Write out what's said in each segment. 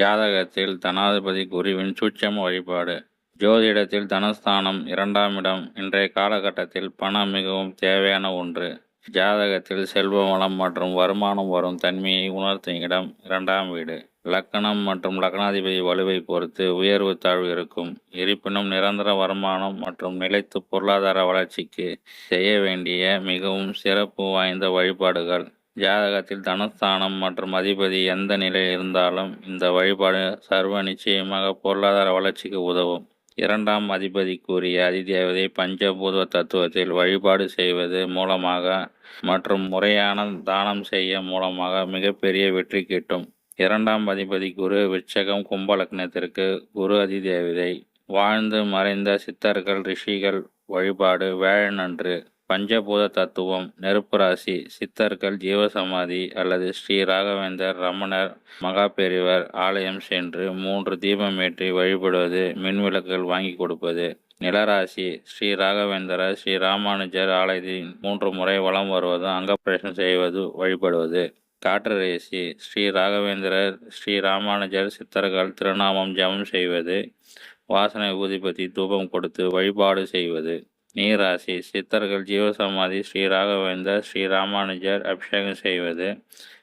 ஜாதகத்தில் தனாதிபதி குருவின் சூட்சம வழிபாடு. ஜோதிடத்தில் தனஸ்தானம் இரண்டாம் இடம். இன்றைய காலகட்டத்தில் பணம் மிகவும் தேவையான ஒன்று. ஜாதகத்தில் செல்வ வளம் மற்றும் வருமானம் வரும் தன்மையை உணர்த்தும் இடம் இரண்டாம் வீடு. லக்கணம் மற்றும் லக்னாதிபதி வலுவை பொறுத்து உயர்வு தாழ்வு இருக்கும். இருப்பினும் நிரந்தர வருமானம் மற்றும் நிலைத்து பொருளாதார வளர்ச்சிக்கு செய்ய வேண்டிய மிகவும் சிறப்பு வாய்ந்த வழிபாடுகள். ஜாதகத்தில் தனஸ்தானம் மற்றும் அதிபதி எந்த நிலையில் இருந்தாலும் இந்த வழிபாடு சர்வ நிச்சயமாக பொருளாதார வளர்ச்சிக்கு உதவும். இரண்டாம் அதிபதிக்குரிய அதிதேவதை பஞ்சபூத தத்துவத்தில் வழிபாடு செய்வது மூலமாக மற்றும் முறையான தானம் செய்ய மூலமாக மிகப்பெரிய வெற்றி கிட்டும். இரண்டாம் அதிபதி குரு விச்சகம் கும்பலக்னத்திற்கு குரு அதிதேவதை வாழ்ந்து மறைந்த சித்தர்கள் ரிஷிகள் வழிபாடு வேழனன்று பஞ்சபூத தத்துவம் நெருப்பு ராசி சித்தர்கள் ஜீவசமாதி அல்லது ஸ்ரீ ராகவேந்தர் ரமணர் மகாபெரிவர் ஆலயம் சென்று மூன்று தீபமேற்றி வழிபடுவது மின்விளக்குகள் வாங்கி கொடுப்பது. நிலராசி ஸ்ரீ ராகவேந்தர ஸ்ரீ ராமானுஜர் ஆலயத்தின் மூன்று முறை வளம் வருவதும் அங்கப்பிரவேசம் செய்வது வழிபடுவது. காற்றரேசி ஸ்ரீ ராகவேந்திரர் ஸ்ரீ ராமானுஜர் சித்தர்கள் திருநாமம் ஜெபம் செய்வது வாசனை ஊதிபதி தூபம் கொடுத்து வழிபாடு செய்வது. நீராசி சித்தர்கள் ஜீவசமாதி ஸ்ரீ ராகவேந்தர் ஸ்ரீ ராமானுஜர் அபிஷேகம் செய்வது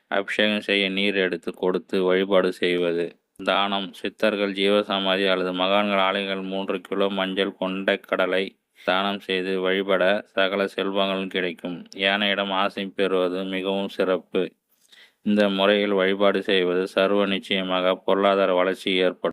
அபிஷேகம் செய்ய நீர் எடுத்து கொடுத்து வழிபாடு செய்வது தானம் சித்தர்கள் ஜீவசமாதி அல்லது மகான்கள் ஆலைகள் மூன்று கிலோ மஞ்சள் கொண்ட கடலை தானம் செய்து வழிபட சகல செல்வங்களும் கிடைக்கும். யானையிடம் ஆசை பெறுவது மிகவும் சிறப்பு. இந்த முறையில் வழிபாடு செய்வது சர்வ நிச்சயமாக பொருளாதார வளர்ச்சி ஏற்படும்.